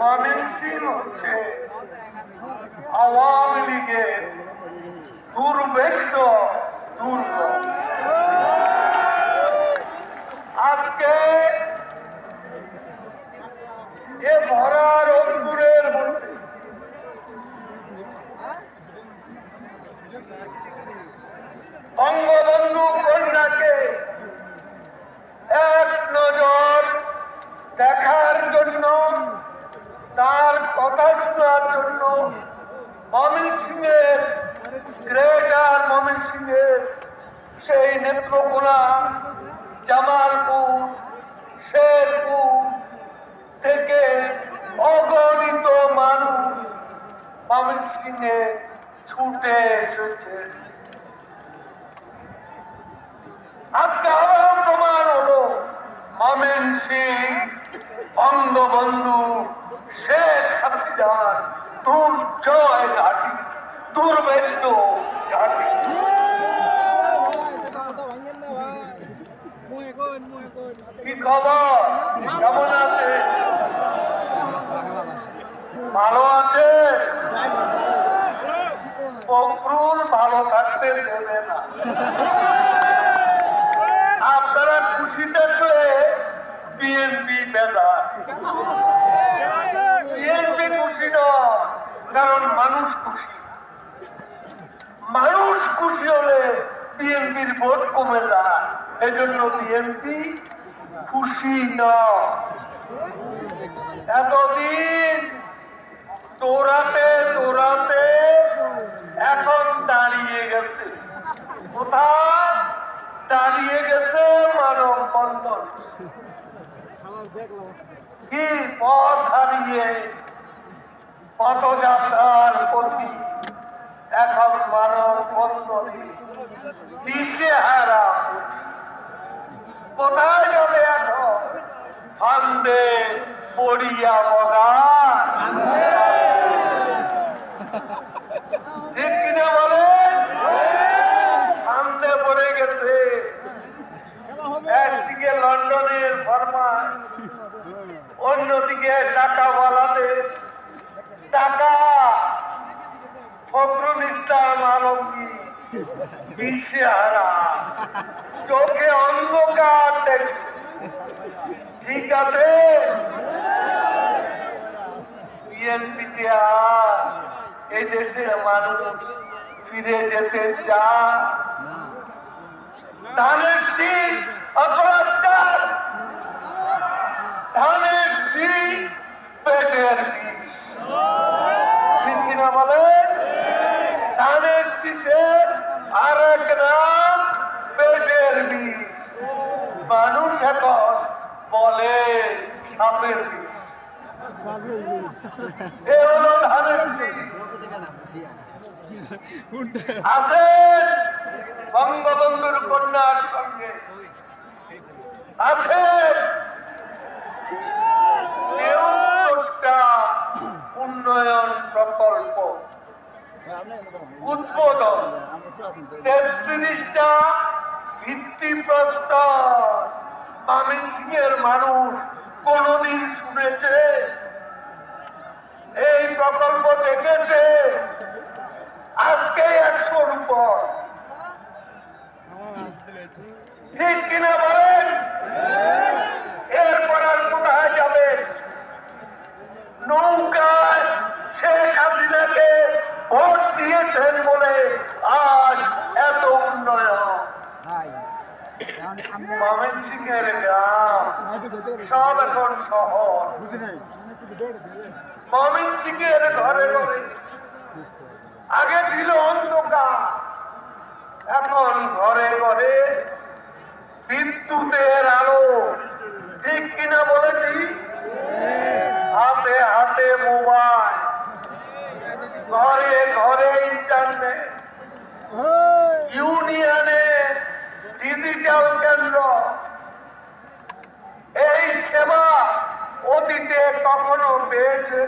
ময়মনসিং হচ্ছে আওয়ামী লীগের দুর্ভেদ্য দুর্গ। আজকে এ ভরা শোনার জন্য মমিন সিংয়ের, গ্রেটার মমিন সিংয়ের সেই নেত্রকোনা জামালপুর শেরপুর থেকে অগণিত মানুষ মমিন সিংহে ছুটে এসেছে। আজকে আবার প্রমাণ হলো মমেন সিং বঙ্গবন্ধু শেখ হাসিনার দুর্জয় ঘাটি দুর্ভেদ্য ঘাটি। কি খবর? কেমন আছে? ভালো আছে? ফখরুল ভালো থাকতে দেবে না। আপনারা খুশি থাকলে বিএনপি বেজার। বিএনপি খুশি নয়, কারণ মানুষ খুশি। মানুষ খুশি হলে বিএনপির ভোট কমে যায়। এই জন্য বিএনপি খুশি নয়। এতদিন দৌড়াতে দৌড়াতে এখন দাঁড়িয়ে গেছে। কোথায়? দাঁড়িয়ে গেছে মানব বন্ধন কি পথ হারিয়ে পথযাত্রার প্রতি এখন মানব বন্ধনে দিশে হারা কোথায় যাবে এখন? ফান্দে পড়িয়া মগা ঠিক কিনা বলেন ফান্দে পড়ে গেছে একদিকে লন্ডনের ফরমান অন্যদিকে টাকা বলাদের টাকা ফখরুল ইসলাম আলমগীর দিশেহারা। চোখে অন্ধকার দেখছে। ঠিক আছে? বিএনপিতে আর দেশের মানুষ ফিরে যেতে চায়। ধানের শীষ অপরাচার ধানের শীষ পেটের বিষ ঠিক কিনা বলেন ধানের শীষের আর এক নাম পেটের বিষ বলে সাপের বঙ্গবন্ধুর কন্যার সঙ্গে। আছে উন্নয়ন প্রকল্প। উদ্বোধন। তেত্রিশটা ভিত্তি প্রস্তর। মামিন সিং এর মানুষ, কোনদিন শুনেছে? এই প্রকল্প দেখেছে? আজকে একশোর উপর। ঠিক কিনা বলেন? এরপর আর কোথায় যাবে? নৌকায় শেখ হাসিনাকে ভোট দিয়েছেন বলে মমেন সিং গ্রাম সব এখন শহর। মমিন সিং ঘরে ঘরে আগে ছিল অন্ধকার, এখন ঘরে ঘরে বিদ্যুতের আলো। ঠিক কিনা বলেছি? হাতে হাতে মোবাইল। ঘরে ঘরে ইন্টারনেট ডিজিটাল কেন্দ্র। এই সেবা অতীতে কখনো পেয়েছে।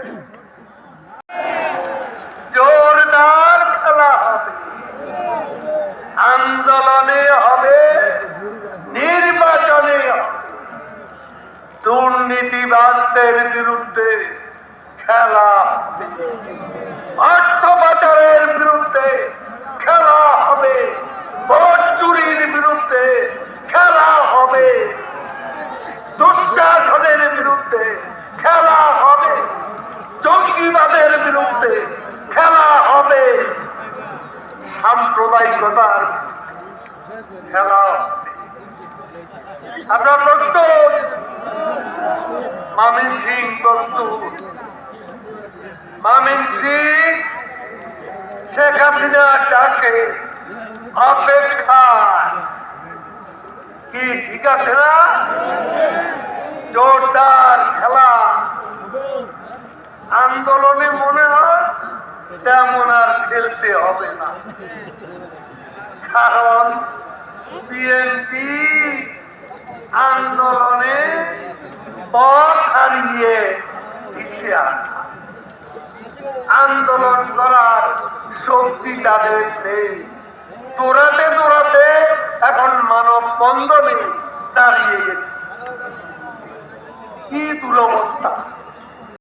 জোরদার খেলা হবে। আন্দোলনে হবে। নির্বাচনে। দুর্নীতিবাদদের বিরুদ্ধে খেলা হবে। অর্থ পাচারের বিরুদ্ধে খেলা হবে ভোট চুরির বিরুদ্ধে খেলা হবে দুঃশাসনের বিরুদ্ধে খেলা হবে জঙ্গিবাদের বিরুদ্ধে খেলা হবে সাম্প্রদায়িকতার খেলা আপনার প্রস্তুত? মামিন সিং প্রস্তুত। মামিন সিং, শেখ হাসিনা ডাকে অপেক্ষা। কি, ঠিক আছে না? জোরদার খেলা। আন্দোলনে মনে হয় তেমন আর খেলতে হবে না। কারণ বিএনপি আন্দোলনে পথ হারিয়ে দিশে আন্দোলন করার শক্তি তাদের নেই। দৌড়াতে দৌড়াতে এখন মানব বন্ধনে দাঁড়িয়ে গেছে। কি দুরবস্থা।